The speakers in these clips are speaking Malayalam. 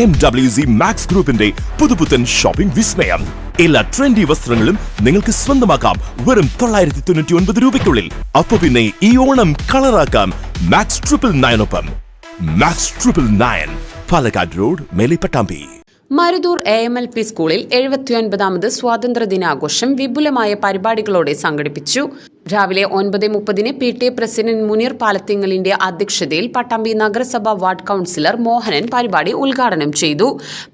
എം ഡബ്ല്യു സി മാക്സ് ഗ്രൂപ്പിന്റെ പുതുപുത്തൻ ഷോപ്പിംഗ് വിസ്മയം. എല്ലാ ട്രെൻഡി വസ്ത്രങ്ങളും നിങ്ങൾക്ക് സ്വന്തമാക്കാം. വെറും തൊള്ളായിരത്തി തൊണ്ണൂറ്റി ഒൻപത് രൂപയ്ക്കുള്ളിൽ. അപ്പൊ പിന്നെ ഈ ഓണം കളറാക്കാം max triple നയനൊപ്പം Max triple nine Palakkad road Melipattambi. Maruthur A M L P സ്കൂളിൽ എഴുപത്തിയൊൻപതാമത് സ്വാതന്ത്ര്യ ദിനാഘോഷം വിപുലമായ പരിപാടികളോടെ സംഘടിപ്പിച്ചു. രാവിലെ ഒൻപത് മുപ്പതിന് P T A president Muneer പാലത്തിങ്ങലിന്റെ അധ്യക്ഷതയിൽ പട്ടാമ്പി നഗരസഭ വാർഡ് കൌൺസിലർ മോഹനൻ പരിപാടി ഉദ്ഘാടനം ചെയ്തു.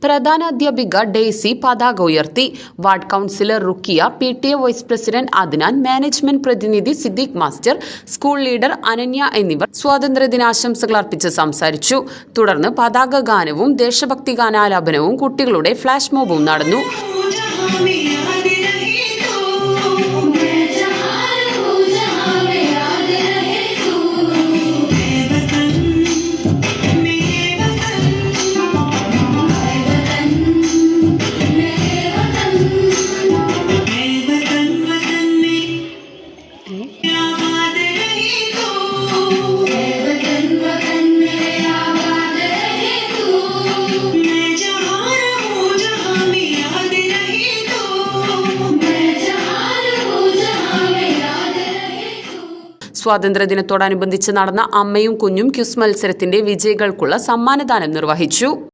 പ്രധാന അധ്യാപിക ഡെയ്സി പതാക ഉയർത്തി. Ward councillor Rukkiya P T A vice president Adnan management പ്രതിനിധി Siddique master school leader Ananya എന്നിവർ സ്വാതന്ത്ര്യദിനാശംസകൾ അർപ്പിച്ച് സംസാരിച്ചു. തുടർന്ന് പതാക ഗാനവും ദേശഭക്തി ഗാനാലാപനവും കുട്ടികളുടെ ഫ്ലാഷ് മോബും നടന്നു. സ്വാതന്ത്ര്യദിനത്തോടനുബന്ധിച്ച് നടന്ന അമ്മയും കുഞ്ഞും ക്യുസ് മത്സരത്തിന്റെ വിജയികൾക്കുള്ള സമ്മാനദാനം നിർവഹിച്ചു.